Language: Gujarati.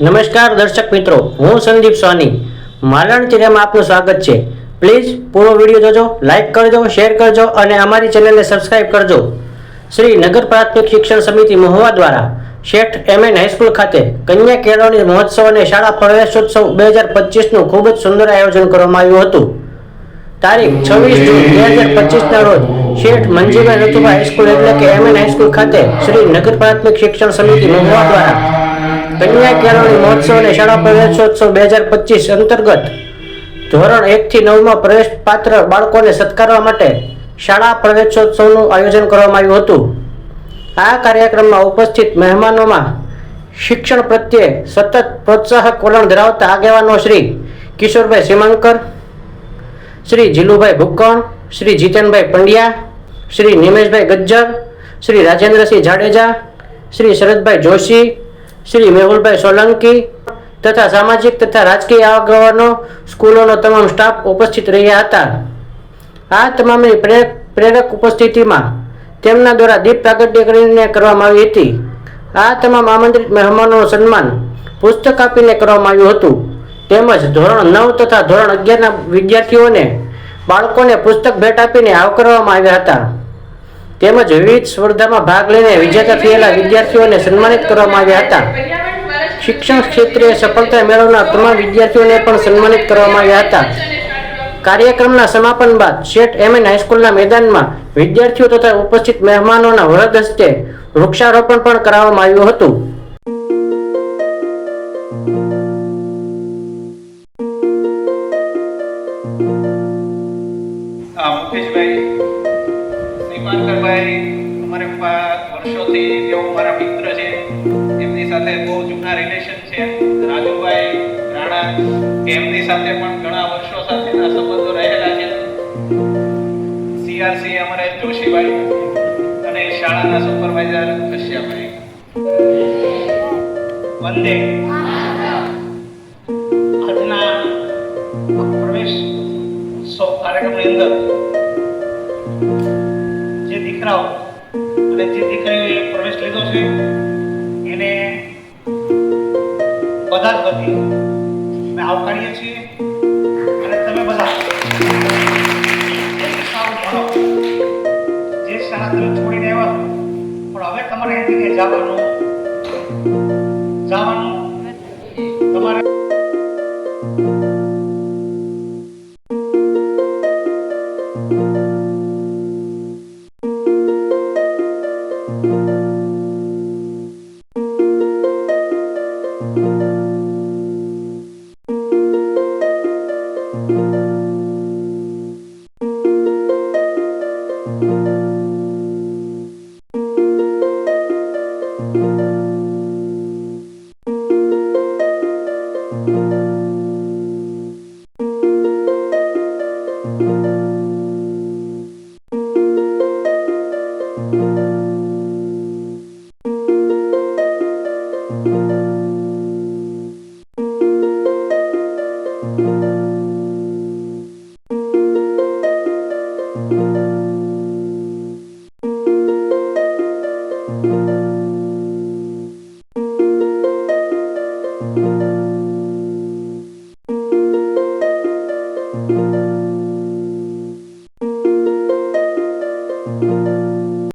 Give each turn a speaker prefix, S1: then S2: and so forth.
S1: નમસ્કાર દર્શક મિત્રો, હું સંદીપ સોની. માલણ ચેનલમાં આપનું સ્વાગત છે. પ્લીઝ પૂરો વીડિયો જોજો લાઇક કરજો શેર કરજો અને અમારી ચેનલને સબસ્ક્રાઇબ કરજો. શ્રી નગર પ્રાથમિક શિક્ષણ સમિતિ મહુવા દ્વારા શેઠ એમએન હાઈસ્કૂલ ખાતે કન્યા કેળવણી મહોત્સવ અને શાળા પ્રવેશોત્સવ બે હજાર પચીસનું ખૂબ જ સુંદર આયોજન કરવામાં આવ્યું હતું. તારીખ છવ્વીસ જૂન બે હજાર પચીસના રોજ શેઠ મંજીભાઈ રતુભા હાઈસ્કૂલ એટલે કે એમ એન હાઈસ્કૂલ ખાતે શ્રી નગર પ્રાથમિક શિક્ષણ સમિતિ મહુવા દ્વારા કન્યા કેળવણી મહોત્સવ અને શાળા પ્રવેશોત્સવ બે હજાર પચીસ અંતર્ગત ધોરણ એક થી નવમાં પ્રવેશ પાત્ર બાળકોને સત્કારવા માટે શાળા પ્રવેશોત્સવનું આયોજન કરવામાં આવ્યું હતું. આ કાર્યક્રમમાં ઉપસ્થિત મહેમાનોમાં શિક્ષણ પ્રત્યે સતત પ્રોત્સાહક વલણ ધરાવતા આગેવાનો શ્રી કિશોરભાઈ સીમાંકર, શ્રી જીલુભાઈ ભુક્કણ શ્રી જીતેનભાઈ પંડ્યા, શ્રી નિમેશભાઈ ગજ્જર, શ્રી રાજેન્દ્રસિંહ જાડેજા, શ્રી શરદભાઈ જોશી, શ્રી મેહુલભાઈ સોલંકી તથા સામાજિક તથા રાજકીય આગેવાનો સ્કૂલોનો તમામ સ્ટાફ ઉપસ્થિત રહ્યા હતા. આ તમામની પ્રેરક પ્રેરક ઉપસ્થિતિમાં તેમના દ્વારા દીપ પ્રાગટ્ય કરીને કરવામાં આવી હતી. આ તમામ આમંત્રિત મહેમાનોનું સન્માન પુસ્તક આપીને કરવામાં આવ્યું હતું. તેમજ ધોરણ નવ તથા ધોરણ અગિયારના વિદ્યાર્થીઓને બાળકોને પુસ્તક ભેટ આપીને આવકારવામાં આવ્યા હતા. તેમજ વિવિધ સ્પર્ધામાં ભાગ લઈને વિજેતા થયેલા વિદ્યાર્થીઓને સન્માનિત કરવામાં આવ્યા હતા. શિક્ષણ ક્ષેત્રે સફળતા મેળવનાર તમામ વિદ્યાર્થીઓને પણ સન્માનિત કરવામાં આવ્યા હતા. કાર્યક્રમના સમાપન બાદ શેઠ એમ એન હાઈસ્કૂલના મેદાનમાં વિદ્યાર્થીઓ તથા ઉપસ્થિત મહેમાનોના વરદ હસ્તે વૃક્ષારોપણ પણ કરાવવામાં આવ્યું હતું.
S2: મુકેશભાઈ શ્રીમાનકરભાઈ અમારે વર્ષોથી તેઓ મારા મિત્ર છે. એમની સાથે બહુ જૂના રિલેશન છે. રાજુભાઈ, રાણા એમની સાથે પણ ઘણા વર્ષો સાથેના સંબંધો રહેલા છે. સીઆરસી અમારે જોશીભાઈ અને શાળાના સુપરવાઇઝર કશ્યપભાઈ વંદે. દીકરાઓ અને જે દીકરીઓએ પ્રવેશ લીધો છે, એને બધા જ વતી અમે આવકારીએ છીએ અને તમે બધા જે શાળા તમે છોડીને આવ્યા પણ હવે તમારે અહીંથી જવાનું. જવાનું